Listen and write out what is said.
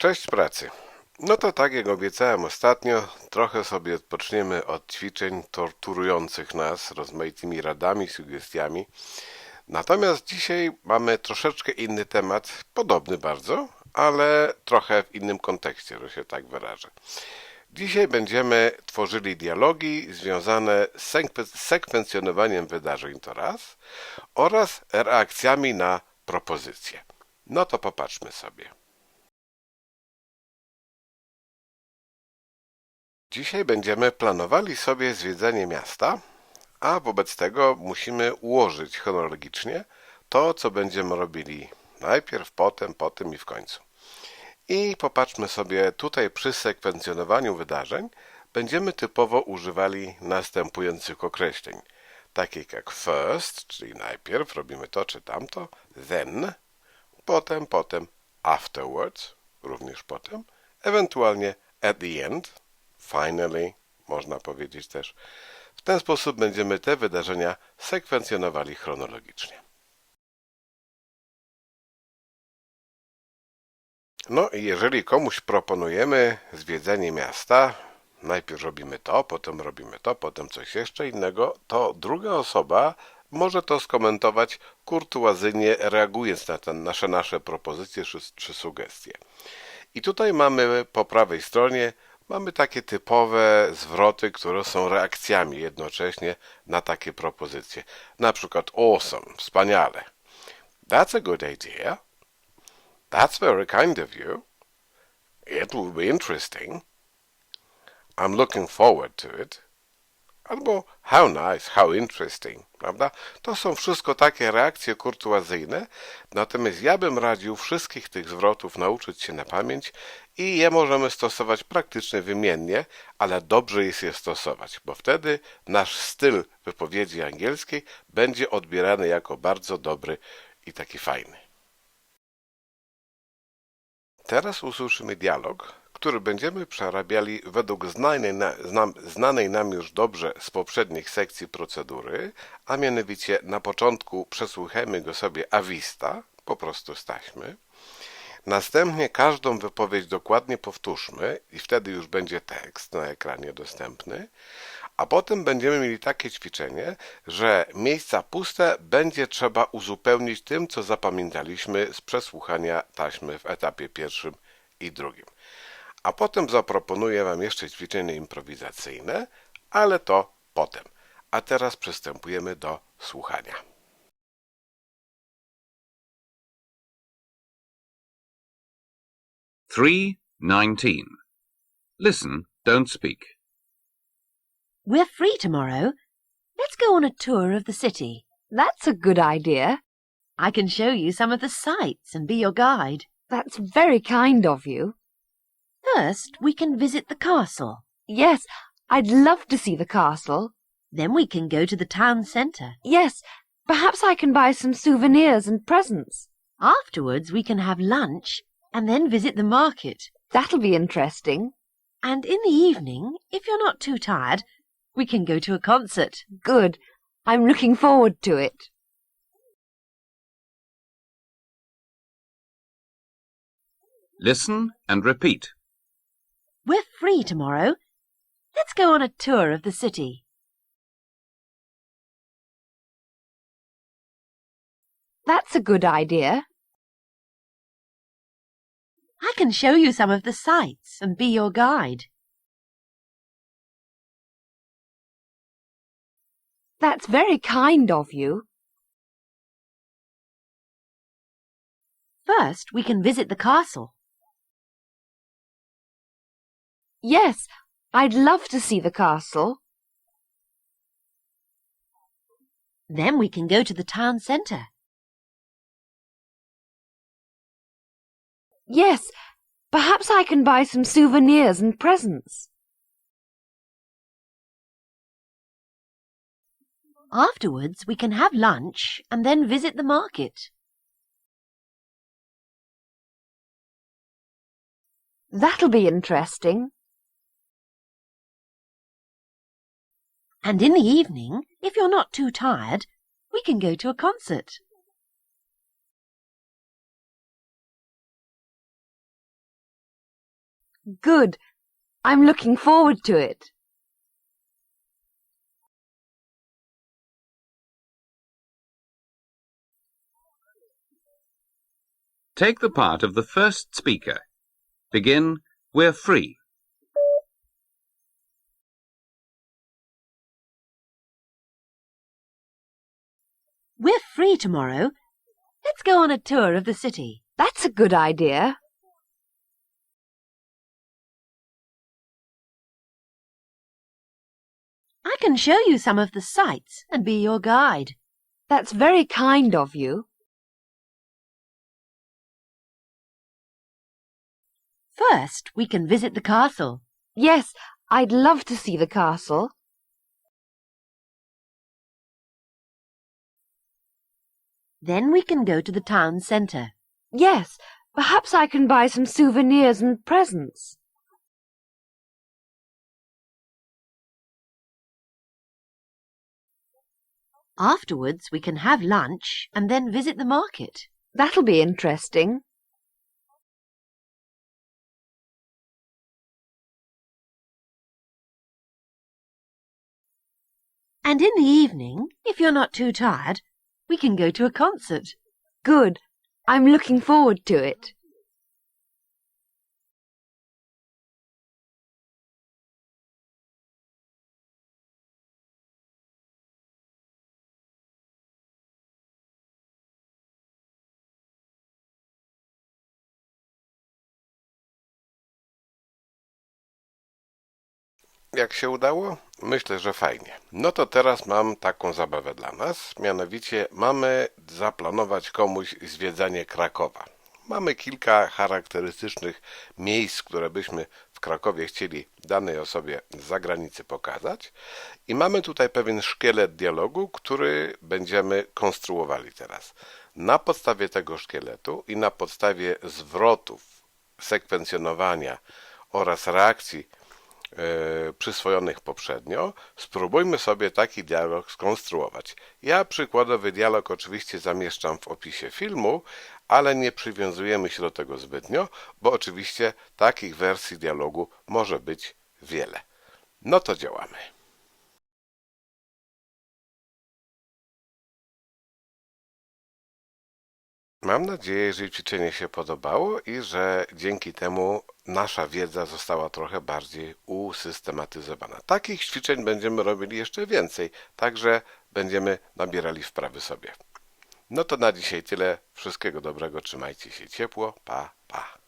Cześć pracy. No to tak jak obiecałem ostatnio, trochę sobie odpoczniemy od ćwiczeń torturujących nas rozmaitymi radami, sugestiami. Natomiast dzisiaj mamy troszeczkę inny temat, podobny bardzo, ale trochę w innym kontekście, że się tak wyrażę. Dzisiaj będziemy tworzyli dialogi związane z sekwen- sekwencjonowaniem wydarzeń to raz oraz reakcjami na propozycje. No to popatrzmy sobie. Dzisiaj będziemy planowali sobie zwiedzanie miasta, a wobec tego musimy ułożyć chronologicznie to, co będziemy robili najpierw, potem, potem i w końcu. I popatrzmy sobie tutaj przy sekwencjonowaniu wydarzeń będziemy typowo używali następujących określeń, takich jak first, czyli najpierw robimy to czy tamto, then, potem, potem, afterwards, również potem, ewentualnie at the end, finally, można powiedzieć też. W ten sposób będziemy te wydarzenia sekwencjonowali chronologicznie. No i jeżeli komuś proponujemy zwiedzenie miasta, najpierw robimy to, potem robimy to, potem coś jeszcze innego, to druga osoba może to skomentować kurtuazyjnie, reagując na te nasze, nasze propozycje czy, czy sugestie. I tutaj mamy po prawej stronie mamy takie typowe zwroty, które są reakcjami jednocześnie na takie propozycje. Na przykład awesome, wspaniale. That's a good idea. That's very kind of you. It will be interesting. I'm looking forward to it. Albo how nice, how interesting, prawda? To są wszystko takie reakcje kurtuazyjne, natomiast ja bym radził wszystkich tych zwrotów nauczyć się na pamięć i je możemy stosować praktycznie wymiennie, ale dobrze jest je stosować, bo wtedy nasz styl wypowiedzi angielskiej będzie odbierany jako bardzo dobry i taki fajny. Teraz usłyszymy dialog, który będziemy przerabiali według znanej, na, znanej nam już dobrze z poprzednich sekcji procedury, a mianowicie na początku przesłuchajmy go sobie a vista, po prostu staśmy. Następnie każdą wypowiedź dokładnie powtórzmy i wtedy już będzie tekst na ekranie dostępny. A potem będziemy mieli takie ćwiczenie, że miejsca puste będzie trzeba uzupełnić tym, co zapamiętaliśmy z przesłuchania taśmy w etapie pierwszym i drugim. A potem zaproponuję Wam jeszcze ćwiczenie improwizacyjne, ale to potem. A teraz przystępujemy do słuchania. Three nineteen. Listen, don't speak. We're free tomorrow. Let's go on a tour of the city. That's a good idea. I can show you some of the sights and be your guide. That's very kind of you. First, we can visit the castle. Yes, I'd love to see the castle. Then we can go to the town centre. Yes, perhaps I can buy some souvenirs and presents. Afterwards, we can have lunch and then visit the market. That'll be interesting. And in the evening, if you're not too tired, we can go to a concert. Good. I'm looking forward to it. Listen and repeat. We're free tomorrow. Let's go on a tour of the city. That's a good idea. I can show you some of the sights and be your guide. That's very kind of you. First, we can visit the castle. Yes, I'd love to see the castle. Then we can go to the town centre. Yes, perhaps I can buy some souvenirs and presents. Afterwards, we can have lunch and then visit the market. That'll be interesting. And in the evening, if you're not too tired, we can go to a concert. Good. I'm looking forward to it. Take the part of the first speaker. Begin, We're free. We're free tomorrow. Let's go on a tour of the city. That's a good idea. I can show you some of the sights and be your guide. That's very kind of you. First, we can visit the castle. Yes, I'd love to see the castle. Then we can go to the town centre. Yes, perhaps I can buy some souvenirs and presents. Afterwards, we can have lunch and then visit the market. That'll be interesting. And in the evening, if you're not too tired, we can go to a concert. Good. I'm looking forward to it. Jak się udało? Myślę, że fajnie. No to teraz mam taką zabawę dla nas, mianowicie mamy zaplanować komuś zwiedzanie Krakowa. Mamy kilka charakterystycznych miejsc, które byśmy w Krakowie chcieli danej osobie z zagranicy pokazać i mamy tutaj pewien szkielet dialogu, który będziemy konstruowali teraz. Na podstawie tego szkieletu i na podstawie zwrotów, sekwencjonowania oraz reakcji przyswojonych poprzednio, spróbujmy sobie taki dialog skonstruować. Ja przykładowy dialog oczywiście zamieszczam w opisie filmu, ale nie przywiązujemy się do tego zbytnio, bo oczywiście takich wersji dialogu może być wiele. No to działamy. Mam nadzieję, że ćwiczenie się podobało i że dzięki temu nasza wiedza została trochę bardziej usystematyzowana. Takich ćwiczeń będziemy robili jeszcze więcej, także będziemy nabierali wprawy sobie. No to na dzisiaj tyle. Wszystkiego dobrego, trzymajcie się ciepło. Pa, pa.